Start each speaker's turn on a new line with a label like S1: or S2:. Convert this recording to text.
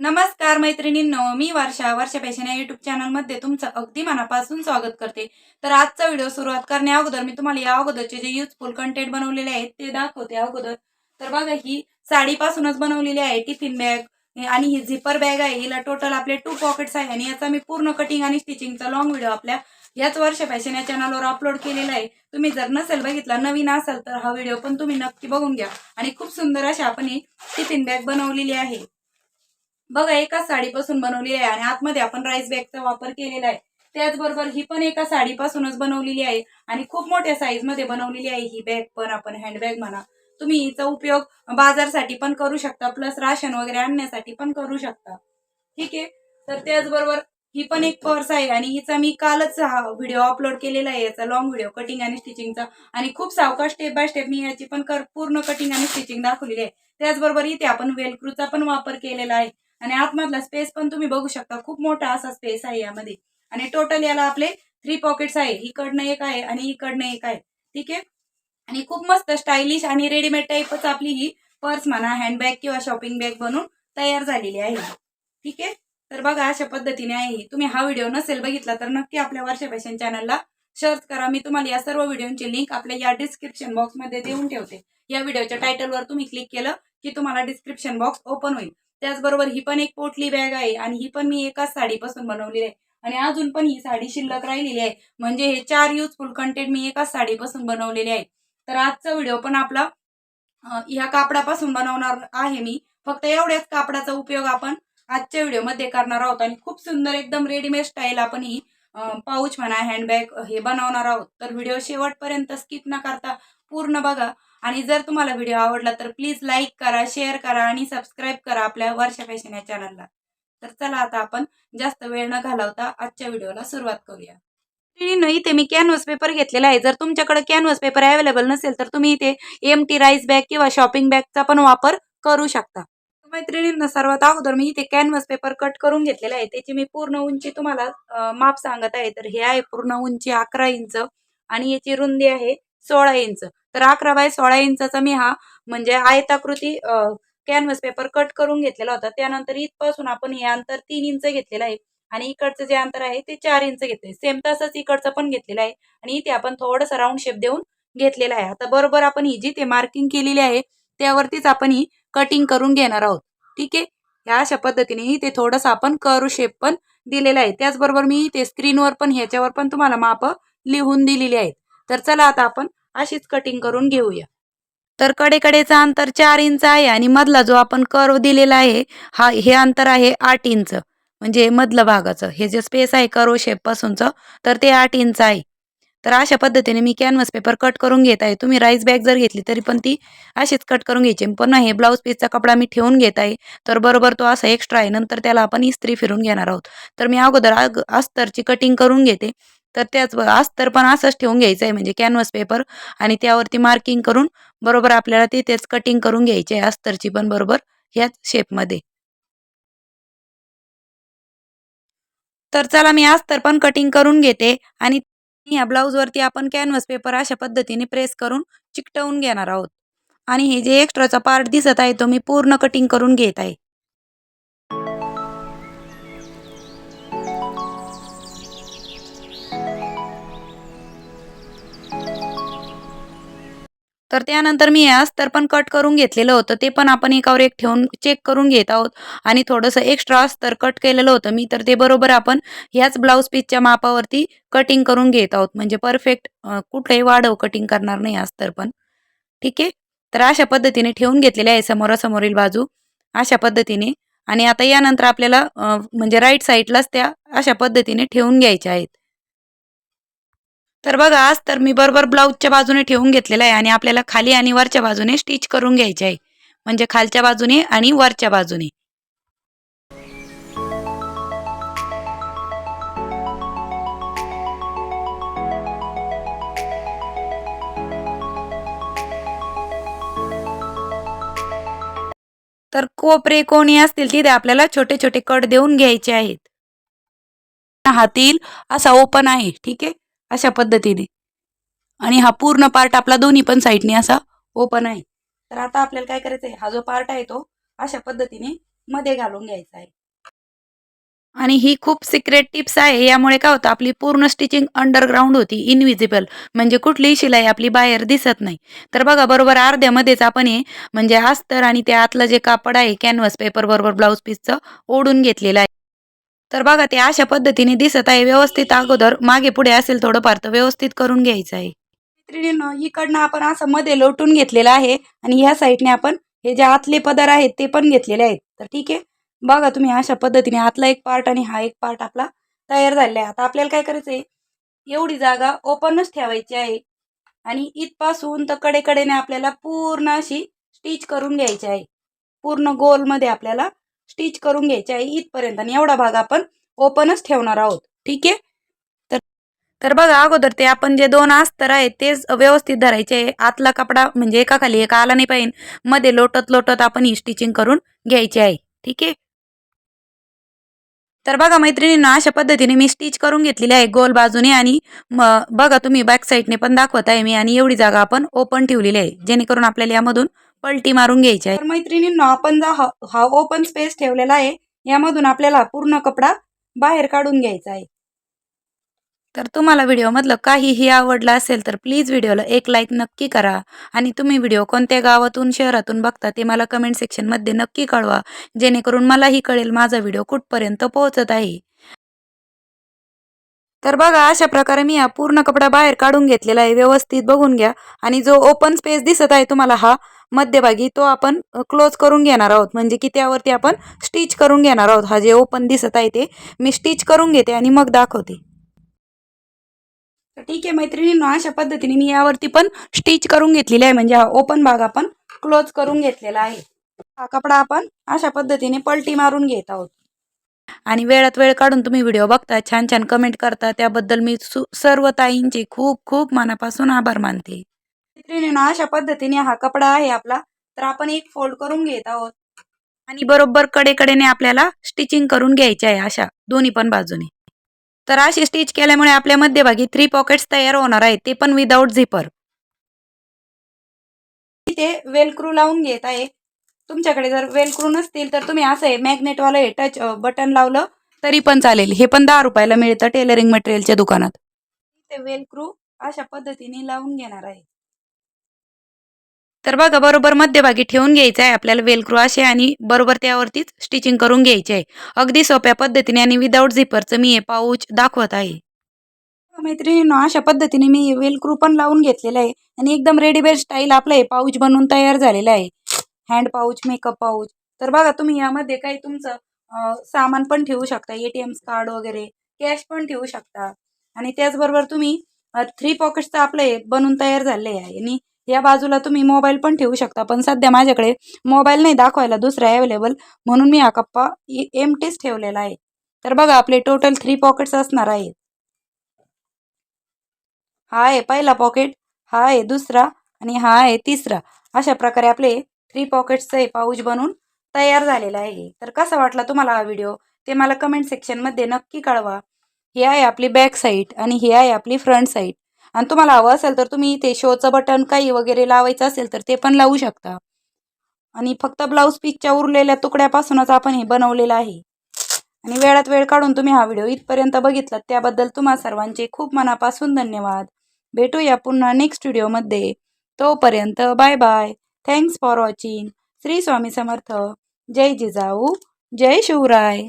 S1: नमस्कार मैत्रिणींनो मी वर्षा वर्षा फॅशन या युट्यूब चॅनलमध्ये तुमचं अगदी मनापासून स्वागत करते. तर आजचा व्हिडिओ सुरुवात करण्या अगोदर मी तुम्हाला या अगोदरचे जे युजफुल कंटेंट बनवलेले आहेत ते दाखवते अगोदर. तर बघा ही साडीपासूनच बनवलेली आहे टिफिन बॅग आणि ही झिपर बॅग आहे. हिला टोटल आपले टू पॉकेट्स आहे आणि याचा मी पूर्ण कटिंग आणि स्टिचिंगचा लॉंग व्हिडिओ आपल्या याच वर्ष फॅशन या चॅनलवर अपलोड केलेला आहे. तुम्ही जर नसेल बघितला नवीन असाल तर हा व्हिडिओ पण तुम्ही नक्की बघून घ्या. आणि खूप सुंदर अशी आपण ही टिफिन बॅग बनवलेली आहे. बघा एका साडीपासून बनवलेली आहे आणि आतमध्ये आपण राईस बॅगचा वापर केलेला आहे. त्याचबरोबर ही पण एका साडीपासूनच बनवलेली आहे आणि खूप मोठ्या साईजमध्ये बनवलेली आहे ही बॅग पण आपण हँडबॅग म्हणा. तुम्ही हिचा उपयोग बाजारसाठी पण करू शकता प्लस राशन वगैरे आणण्यासाठी पण करू शकता. ठीक आहे? तर त्याचबरोबर ही पण एक पर्स आहे आणि हिचा मी कालच हा व्हिडिओ अपलोड केलेला आहे याचा लॉंग व्हिडिओ कटिंग आणि स्टिचिंगचा आणि खूप सावकाश स्टेप बाय स्टेप मी याची पण कर पूर्ण कटिंग आणि स्टिचिंग दाखवलेली आहे. त्याचबरोबर इथे आपण वेलक्रूचा पण वापर केलेला आहे. आणि आतमधला स्पेस पण तुम्ही बघू शकता. खूप मोठा असा स्पेस आहे यामध्ये. आणि टोटल याला आपले थ्री पॉकेट्स आहे. इकडनं एक आहे आणि इकडनं एक आहे. ठीक आहे? आणि खूप मस्त स्टायलिश आणि रेडीमेड टाईपच आपली ही पर्स म्हणा हँडबॅग किंवा शॉपिंग बॅग बनून तयार झालेली आहे. ठीक आहे? तर बघा अशा पद्धतीने आहे तुम्ही हा व्हिडिओ नसेल बघितला तर नक्की आपल्या वर्ष फॅशन चॅनलला सर्च करा. मी तुम्हाला या सर्व व्हिडिओची लिंक आपल्या या डिस्क्रिप्शन बॉक्समध्ये देऊन ठेवते. या व्हिडिओच्या टायटलवर तुम्ही क्लिक केलं की तुम्हाला डिस्क्रिप्शन बॉक्स ओपन होईल. त्याचबरोबर ही पण एक पोटली बॅग आहे आणि ही पण मी एकाच साडीपासून बनवलेली आहे. आणि अजून पण ही साडी शिल्लक राहिलेली आहे. म्हणजे हे चार युजफुल कंटेंट मी एकाच साडीपासून बनवलेले आहे. तर आजचा व्हिडिओ पण आपला ह्या कापडापासून बनवणार आहे मी. फक्त एवढ्याच कापडाचा उपयोग आपण आजच्या व्हिडिओमध्ये करणार आहोत. आणि खूप सुंदर एकदम रेडीमेड स्टाईल आपण ही पाऊच म्हणा हँडबॅग हे बनवणार आहोत. तर व्हिडिओ शेवटपर्यंत स्किप न करता पूर्ण बघा. आणि जर तुम्हाला व्हिडिओ आवडला तर प्लीज लाईक करा शेअर करा आणि सबस्क्राईब करा आपल्या वर्षा फॅशन या चॅनलला तर चला आता आपण जास्त वेळ न घालवता आजच्या व्हिडिओला सुरुवात करूया. इथे मी कॅनव्हस पेपर घेतलेला आहे. जर तुमच्याकडे कॅनव्हस पेपर अवेलेबल नसेल तर तुम्ही इथे एम टी राईस बॅग किंवा शॉपिंग बॅगचा पण वापर करू शकता. मैत्रिणींना सर्वात अगोदर मी इथे कॅनव्हस पेपर कट करून घेतलेला आहे. त्याची मी पूर्ण उंची तुम्हाला माप सांगत आहे. तर हे आहे पूर्ण उंची अकरा इंच आणि याची रुंदी आहे सोळा इंच. तर अकरा बाय सोळा इंचाचा मी हा म्हणजे आयताकृती कॅनव्हस पेपर कट करून घेतलेला होता. त्यानंतर इथपासून आपण हे अंतर तीन इंच घेतलेलं आहे आणि इकडचं जे अंतर आहे ते चार इंच घेतले सेम तसंच इकडचं पण घेतलेलं आहे आणि इथे आपण थोडंसं राऊंड शेप देऊन घेतलेला आहे. आता बरोबर आपण ही जी ते मार्किंग केलेली आहे त्यावरतीच आपण ही कटिंग करून घेणार आहोत. ठीक आहे? ह्या अशा पद्धतीने ते थोडंसं आपण करू शेप पण दिलेला आहे. त्याचबरोबर मी ते स्क्रीनवर पण ह्याच्यावर पण तुम्हाला माप लिहून दिलेली आहेत. तर चला आता आपण अशीच कटिंग करून घेऊया. तर कडेकडेचं अंतर चार इंच आहे आणि मधला जो आपण कर्व दिलेला आहे हा हे अंतर आहे आठ इंच. म्हणजे मधलं भागाचं. हे जे स्पेस आहे कर्व शेप पासूनचं तर ते आठ इंच आहे. तर अशा पद्धतीने मी कॅनव्हस पेपर कट करून घेत आहे. तुम्ही राईस बॅग जर घेतली तरी पण ती अशीच कट करून घ्यायची. पण हे ब्लाऊज पीसचा कपडा मी ठेवून घेत आहे. तर बरोबर तो असा एक्स्ट्रा आहे. नंतर त्याला आपण इस्त्री फिरून घेणार आहोत. तर मी अगोदर अग अस्तरची कटिंग करून घेते. तर त्याच अस्तर पण असंच ठेवून घ्यायचं आहे म्हणजे कॅनव्हस पेपर आणि त्यावरती मार्किंग करून बरोबर आपल्याला तिथेच कटिंग करून घ्यायची आहे अस्तरची पण बरोबर ह्याच शेपमध्ये तर चला मी अस्तर पण कटिंग करून घेते आणि या ब्लाऊजवरती आपण कॅनव्हस पेपर अशा पद्धतीने प्रेस करून चिकटवून घेणार आहोत. आणि हे जे एक्स्ट्राचा पार्ट दिसत आहे तो मी पूर्ण कटिंग करून घेत आहे. तर त्यानंतर मी हे अस्तर पण कट करून घेतलेलं होतं. ते पण आपण एकावर एक ठेवून चेक करून घेत आहोत. आणि थोडंसं एक्स्ट्रा अस्तर कट केलेलं होतं. मी तर ते बरोबर आपण ह्याच ब्लाऊज पीसच्या मापावरती कटिंग करून घेत आहोत. म्हणजे परफेक्ट कुठलंही वाढव कटिंग करणार नाही अस्तर पण. ठीक आहे? तर अशा पद्धतीने ठेवून घेतलेले आहे समोरासमोरील बाजू. अशा पद्धतीने. आणि आता यानंतर आपल्याला म्हणजे राईट साईडलाच त्या अशा पद्धतीने ठेवून घ्यायच्या आहेत. तर बघा आज तर मी बरोबर ब्लाऊजच्या बाजूने ठेवून घेतलेला आहे आणि आपल्याला खाली आणि वरच्या बाजूने स्टिच करून घ्यायचे आहे. म्हणजे खालच्या बाजूने आणि वरच्या बाजूने. तर कोपरे कोणी असतील तिथे आपल्याला छोटे छोटे कट देऊन घ्यायचे आहेत. हातील असा ओपन आहे ठीक आहे? अशा पद्धतीने. आणि हा पूर्ण पार्ट आपला दोन्ही पण साईडने असा ओपन आहे. तर आता आपल्याला काय करायचं आहे? हा जो पार्ट आहे तो अशा पद्धतीने मध्ये घालून घ्यायचा आहे. आणि ही खूप सिक्रेट टिप्स आहे. यामुळे काय होतं? आपली पूर्ण स्टिचिंग अंडरग्राऊंड होती. इनविजिबल म्हणजे कुठलीही शिलाई आपली बाहेर दिसत नाही. तर बघा बरोबर अर्ध्यामध्येच आपण हे म्हणजे अस्तर आणि त्या आतलं जे कापड आहे कॅनव्हस पेपर बरोबर ब्लाऊज पीसचं ओढून घेतलेलं आहे. तर बघा ते अशा पद्धतीने दिसत आहे. व्यवस्थित अगोदर मागे पुढे असेल थोडंफार तर व्यवस्थित करून घ्यायचं आहे. मैत्रिणीनं इकडनं आपण असं मध्ये लोटून घेतलेलं आहे आणि ह्या साईडने आपण हे जे आतले पदर आहेत ते पण घेतलेले आहेत. तर ठीक आहे. बघा तुम्ही अशा पद्धतीने आतला एक पार्ट आणि हा एक पार्ट आपला तयार झालेला आहे. आता आपल्याला काय करायचं आहे एवढी जागा ओपनच ठेवायची आहे. आणि इथपासून तर कडेकडेने आपल्याला पूर्ण अशी स्टिच करून घ्यायची आहे. पूर्ण गोलमध्ये आपल्याला स्टिच करून घ्यायची आहे इथपर्यंत. आणि एवढा भाग आपण ओपनच ठेवणार आहोत. ठीक आहे? तर तर बघा अगोदर ते आपण जे दोन अस्तर आहेत तेच व्यवस्थित धरायचे आहे. आतला कपडा म्हणजे एका खाली एका आला नाही पाहिजे. मध्ये लोटत लोटत आपण ही स्टिचिंग करून घ्यायची आहे. ठीक आहे? तर बघा मैत्रिणींना अशा पद्धतीने मी स्टिच करून घेतलेली आहे गोल बाजूने. आणि बघा तुम्ही बॅक साईडने पण दाखवत आहे मी. आणि एवढी जागा आपण ओपन ठेवलेली आहे. जेणेकरून आपल्याला यामधून पलटी मारून घ्यायची आहे तर मैत्रिणींना आपण जो हा हा ओपन स्पेस ठेवलेला आहे. यामधून आपल्याला पूर्ण कपडा बाहेर काढून घ्यायचा आहे. तर तुम्हाला व्हिडिओमधलं काहीही आवडलं असेल तर प्लीज व्हिडिओला एक लाईक नक्की करा. आणि तुम्ही व्हिडिओ कोणत्या गावातून शहरातून बघता ते मला कमेंट सेक्शनमध्ये नक्की कळवा. जेणेकरून मलाही कळेल माझा व्हिडिओ कुठपर्यंत पोहोचत आहे. तर बघा अशा प्रकारे मी हा पूर्ण कपडा बाहेर काढून घेतलेला आहे. व्यवस्थित बघून घ्या. आणि जो ओपन स्पेस दिसत आहे तुम्हाला हा मध्यभागी तो आपण क्लोज करून घेणार आहोत. म्हणजे की त्यावरती आपण स्टिच करून घेणार आहोत. हा जे ओपन दिसत आहे ते मी स्टिच करून घेते आणि मग दाखवते. तर ठीक आहे मैत्रिणींनो अशा पद्धतीने मी यावरती पण स्टिच करून घेतलेली आहे. म्हणजे हा ओपन भाग आपण क्लोज करून घेतलेला आहे. हा कपडा आपण अशा पद्धतीने पलटी मारून घेत आहोत. आणि वेळात वेळ काढून तुम्ही व्हिडिओ बघता छान छान कमेंट करता त्याबद्दल मी सर्व ताईंचे खूप खूप मनापासून आभार मानते. मैत्रिणींनो अशा पद्धतीने हा कपडा आहे आपला. तर आपण एक फोल्ड करून घेत आहोत. आणि बरोबर कडेकडेने आपल्याला स्टिचिंग करून घ्यायची आहे अशा दोन्ही पण बाजूने. तर अशी स्टिच केल्यामुळे आपल्या मध्यभागी थ्री पॉकेट्स तयार होणार आहेत ते पण विदाऊट झिपर इथे वेलक्रू लावून घेत आहे. तुमच्याकडे जर वेलक्रू नसतील तर तुम्ही असं आहे मॅग्नेटवालं हे टच बटन लावलं तरी पण चालेल. हे पण दहा रुपयाला मिळतं टेलरिंग मटेरियलच्या दुकानात. ते वेलक्रू अशा पद्धतीने लावून घेणार आहे. तर बघा बरोबर मध्यभागी ठेवून घ्यायचं आहे आपल्याला वेलक्रो असे आणि बरोबर त्यावरतीच स्टिचिंग करून घ्यायचे आहे अगदी सोप्या पद्धतीने आणि विदाऊट झिपरचं मी हे पाऊच दाखवत आहे. मैत्रिणींनो अशा पद्धतीने मी वेलक्रू पण लावून घेतलेलं आहे. आणि एकदम रेडीमेड स्टाईल आपलं हे पाऊच बनवून तयार झालेलं आहे. Hand pouch makeup pouch. तर बघा तुम्ही यामध्ये काही तुमचं सामान पण ठेवू शकता. ए टी कार्ड वगैरे कॅश पण ठेवू शकता. आणि त्याचबरोबर तुम्ही थ्री पॉकेटचं आपलं हे बनवून तयार झाले आहे. आणि या बाजूला तुम्ही मोबाईल पण ठेवू शकता. पण सध्या माझ्याकडे मोबाईल नाही दाखवायला दुसरा अवेलेबल म्हणून मी हा कप्पा एमटीच ठेवलेला आहे. तर बघा आपले टोटल थ्री पॉकेट्स असणार आहेत. हा आहे पहिला पॉकेट हा आहे दुसरा आणि हा आहे तिसरा. अशा प्रकारे आपले थ्री पॉकेट्सचं हे पाऊच बनवून तयार झालेला आहे. तर कसा वाटला तुम्हाला हा व्हिडिओ ते मला कमेंट सेक्शनमध्ये नक्की कळवा. ही आहे आपली बॅक साईड आणि ही आहे आपली फ्रंट साईड आणि तुम्हाला हवं असेल तर तुम्ही इथे शोचं बटन काही वगैरे लावायचं असेल तर ते पण लावू शकता. आणि फक्त ब्लाऊज पीसच्या उरलेल्या तुकड्यापासूनच आपण हे बनवलेलं आहे. आणि वेळात वेळ काढून तुम्ही हा व्हिडिओ इथपर्यंत बघितला त्याबद्दल तुम्हा सर्वांचे खूप मनापासून धन्यवाद. भेटूया पुन्हा नेक्स्ट व्हिडिओमध्ये तोपर्यंत bye bye thanks for watching Shri Swami Samarth. जय जिजाऊ. जय शिवराय.